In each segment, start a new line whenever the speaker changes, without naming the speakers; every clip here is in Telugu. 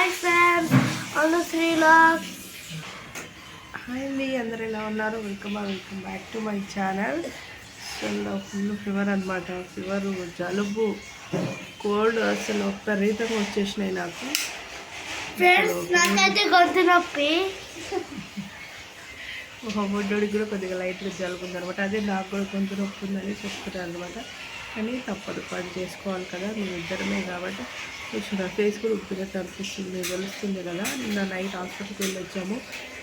హాయ్ ఫ్రెండ్స్ అను శ్రీలాక్
హాయ్ అండి అందరు ఎలా ఉన్నారు? Welcome welcome back to my channel అసలు ఫుల్ ఫీవర్ అనమాట ఫీవర్ జలుబు కోల్డ్ అసలు విపరీతంగా వచ్చేసినాయి నాకు.
నాకైతే గొంతు నొప్పి.
ఒక బొడ్డోడికి కూడా కొద్దిగా లైట్గా జలుబు ఉందనమాట అదే నాకు కూడా కొంచెం నొప్పి ఉందని చెప్తున్నారు అనమాట కానీ తప్పదు. పని చేసుకోవాలి కదా మేము ఇద్దరమే కాబట్టి. కొంచెం నా ఫేస్ కూడా ఉప్పినట్టు అనిపిస్తుంది తెలుస్తుంది కదా. నిన్న నైట్ హాస్పిటల్కి వెళ్ళి వచ్చాము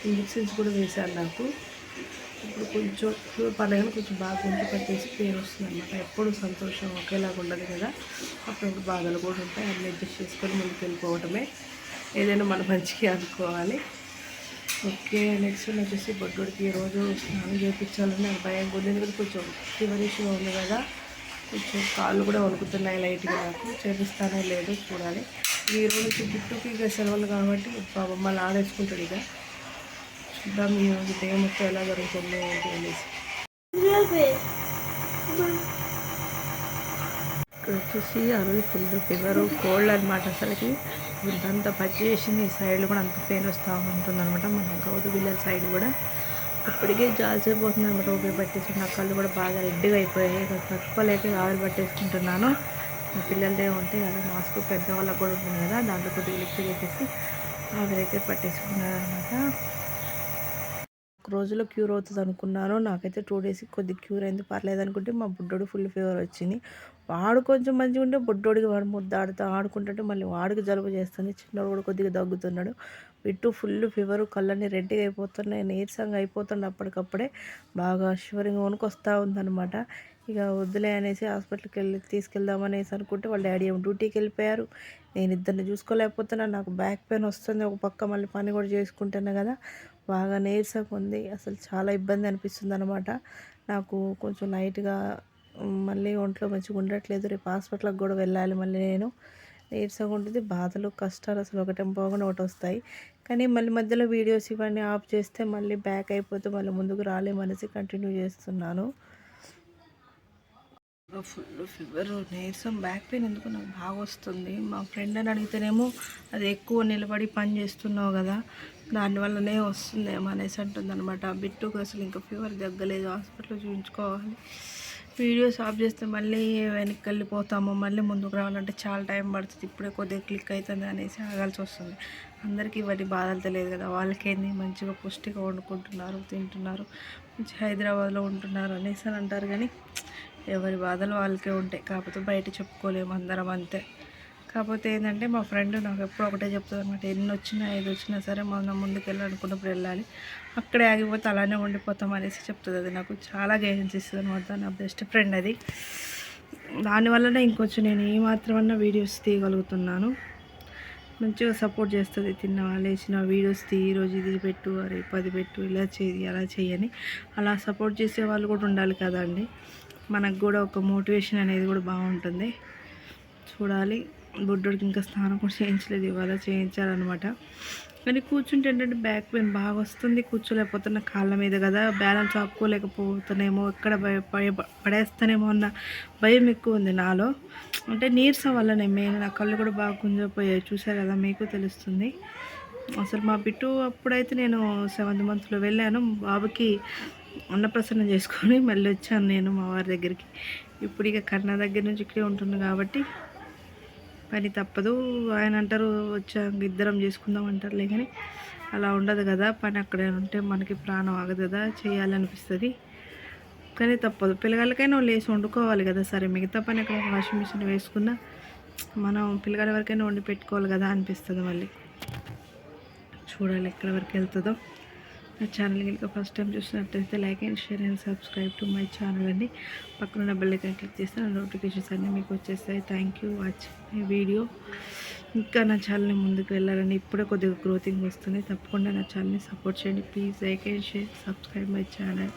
ఇంజెక్షన్స్ కూడా వేశాను నాకు. ఇప్పుడు కొంచెం పనైనా కొంచెం బాగా గుంట పట్టేసి పెయిన్ వస్తుంది అనమాట ఎప్పుడు సంతోషం ఒకేలాగా ఉండదు కదా. అప్పుడప్పుడు బాధలు కూడా ఉంటాయి. అన్ని అడ్జస్ట్ చేసుకొని ముందుకు వెళ్ళిపోవటమే. ఏదైనా మన మంచికి అనుకోవాలి. ఓకే నెక్స్ట్ వన్ వచ్చేసి బొడ్డుడికి. ఈరోజు స్నానం చేయించాలని నాకు భయం ఉంది ఎందుకంటే కొంచెం ఫీవర్ ఇష్యూ ఉంది కదా. కొంచెం కాళ్ళు కూడా వణుకుతున్నాయి లైట్గా నాకు చేపిస్తానే లేదు చూడాలి. ఈ రోజు గుట్టుకి ఇక సెలవులు కాబట్టి పాపం మళ్ళీ ఆడేసుకుంటాడు ఇక. చూద్దాం ఈ రోజు డే ఎలా జరుగుతుందో ఏంటి అనేసి. ఇక్కడ వచ్చేసి ఆ ఫుల్ ఫీవర్ కోల్డ్ అనమాట అసలుకి. ఇదంతా పచ్చి చేసింది ఈ సైడ్ కూడా అంత పెయిన్ వస్తూ ఉంటుంది అనమాట మన గౌతు విల్లల సైడ్ కూడా. ఇప్పటికే జాల్సిపోతుంది అనమాట ఊపిరి పట్టేసి నా కళ్ళు కూడా బాగా రెడ్డిగా అయిపోయాయి. ఇక తట్టుకోలేక ఆవిరి పట్టేసుకుంటున్నాను. మా పిల్లలదే ఉంటే అదే మాస్క్ పెద్దవాళ్ళకు కూడా ఉంటుంది కదా దాంట్లో కొద్దిగా లిక్విడ్ వేసేసి ఆవిరైతే పట్టేసుకున్నారు అనమాట ఒక రోజులో క్యూర్ అవుతుంది అనుకున్నాను నాకైతే టూ డేస్కి కొద్ది క్యూర్ అయింది. పర్లేదు అనుకుంటే మా బుడ్డోడు ఫుల్ ఫీవర్ వచ్చింది. వాడు కొంచెం మంచిగా ఉంటే బుడ్డోడికి వాడు ముద్దాడుతూ ఆడుకుంటుంటే మళ్ళీ వాడికి జలుబు చేస్తుంది. చిన్నోడు కూడా కొద్దిగా దగ్గుతున్నాడు. విట్టు ఫుల్ ఫీవర్ కళ్ళన్నీ రెడ్డిగా అయిపోతున్నాయి నీరసంగా అయిపోతుండే అప్పటికప్పుడే. బాగా షివరింగ్ వణుకొస్తూ ఉందన్నమాట. ఇక వద్దులే అనేసి హాస్పిటల్కి వెళ్ళి తీసుకెళ్దామనేసి అనుకుంటే వాళ్ళ డాడీ ఏమో డ్యూటీకి వెళ్ళిపోయారు నేను ఇద్దరిని చూసుకోలేకపోతున్నా నాకు బ్యాక్ పెయిన్ వస్తుంది. ఒక పక్క మళ్ళీ పని కూడా చేసుకుంటాను కదా. బాగా నీరసంగా ఉంది. అసలు చాలా ఇబ్బంది అనిపిస్తుంది అనమాట నాకు కొంచెం లైట్గా మళ్ళీ ఒంట్లో మంచిగా ఉండట్లేదు. రేపు హాస్పిటల్కి కూడా వెళ్ళాలి మళ్ళీ నేను. నీరసంగా ఉంటుంది. బాధలు కష్టాలు అసలు ఒకటే పోకుండా ఒకటి వస్తాయి. కానీ మళ్ళీ మధ్యలో వీడియోస్ ఇవన్నీ ఆఫ్ చేస్తే మళ్ళీ బ్యాక్ అయిపోతే మళ్ళీ ముందుకు రాలేమనేసి కంటిన్యూ చేస్తున్నాను. ఫుల్ ఫీవర్ నీరసం బ్యాక్ పెయిన్ ఎందుకు నాకు బాగా వస్తుంది. మా ఫ్రెండ్ అని అడిగితేనేమో అది ఎక్కువ నిలబడి పని చేస్తున్నావు కదా దానివల్లనే వస్తుందేమో అనేసి అంటుంది అనమాట బిట్టుకు అసలు ఇంకా ఫీవర్ తగ్గలేదు హాస్పిటల్లో చూపించుకోవాలి వీడియోస్ ఆఫ్ చేస్తే మళ్ళీ వెనక్కి వెళ్ళిపోతాము మళ్ళీ ముందుకు రావాలంటే చాలా టైం పడుతుంది. ఇప్పుడే కొద్దిగా క్లిక్ అవుతుంది అనేసి ఆగాల్సి వస్తుంది. అందరికీ ఇవన్నీ బాధలు తెలియదు కదా. వాళ్ళకేంది? మంచిగా పుష్టిగా వండుకుంటున్నారు తింటున్నారు మంచి హైదరాబాద్లో ఉంటున్నారు అనేసి అని అంటారు కానీ ఎవరి బాధలు వాళ్ళకే ఉంటాయి. కాకపోతే బయట చెప్పుకోలేము అందరం అంతే. కాకపోతే ఏంటంటే మా ఫ్రెండ్ నాకు ఎప్పుడు ఒకటే చెప్తుంది అనమాట ఎన్ని వచ్చినా ఏది వచ్చినా సరే మనం ముందుకు వెళ్ళాలనుకున్నప్పుడు వెళ్ళాలి. అక్కడే ఆగిపోతే అలానే ఉండిపోతాం అనేసి చెప్తుంది అది నాకు. చాలా గైడెన్స్ ఇస్తుంది అనమాట నా బెస్ట్ ఫ్రెండ్ అది. దానివల్లనే ఇంకొంచెం నేను ఏ వీడియోస్ తీయగలుగుతున్నాను. మంచిగా సపోర్ట్ చేస్తుంది తిన్నావా లేచిన వీడియోస్ తీ ఈరోజు ఇది పెట్టు రేపు అది పెట్టు ఇలా చేయి అలా చేయని అలా సపోర్ట్ చేసే వాళ్ళు కూడా ఉండాలి కదండి మనకు కూడా ఒక మోటివేషన్ అనేది కూడా బాగుంటుంది. చూడాలి. బుడ్డోడికి ఇంకా స్నానం కూడా చేయించలేదు ఇవాళ చేయించాలన్నమాట. కానీ కూర్చుంటే ఏంటంటే బ్యాక్ పెయిన్ బాగా వస్తుంది కూర్చోలేకపోతున్న కాళ్ళ మీద కదా. బ్యాలెన్స్ ఆపుకోలేకపోతున్నామో ఎక్కడ భయ పడేస్తానేమో అన్న భయం ఎక్కువ ఉంది నాలో. అంటే నీరసం వల్లనే మెయిన్ నా కళ్ళు కూడా బాగా గుంజపోయాయి చూసారు కదా మీకు తెలుస్తుంది. అసలు మా బిట్టు అప్పుడైతే నేను సెవెంత్ మంత్లో వెళ్ళాను. బాబుకి అన్నప్రసన్న చేసుకొని మళ్ళీ వచ్చాను నేను మా వారి దగ్గరికి. ఇప్పుడు ఇక కన్నా దగ్గర నుంచి ఇక్కడే ఉంటున్నాను కాబట్టి పని తప్పదు. ఆయన అంటారు వచ్చాక ఇద్దరం చేసుకుందాం అంటారులే కానీ అలా ఉండదు కదా. పని అక్కడే ఉంటే మనకి ప్రాణం ఆగదు కదా. చేయాలనిపిస్తుంది. కానీ తప్పదు. పిల్లగాళ్ళకైనా లేచి వండుకోవాలి కదా. సరే మిగతా పని అక్కడ వాషింగ్ మిషన్ వేసుకున్నా మనం పిల్లగాళ్ళ వరకైనా వండి పెట్టుకోవాలి కదా అనిపిస్తుంది మళ్ళీ చూడాలి ఎక్కడి వరకు వెళ్తుందో. నా ఛానల్ కనుక ఫస్ట్ టైం చూసినట్లయితే like and share and subscribe to my channel అండి. పక్కన బెల్ ఐకాన్ క్లిక్ చేస్తే నా నోటిఫికేషన్స్ అన్నీ మీకు వచ్చేస్తాయి. Thank you watch my video ఇంకా నా ఛానల్ని ముందుకు వెళ్ళాలని ఇప్పుడే కొద్దిగా గ్రోతింగ్ వస్తుంది. తప్పకుండా నా ఛానల్ని సపోర్ట్ చేయండి. Please like and share subscribe my channel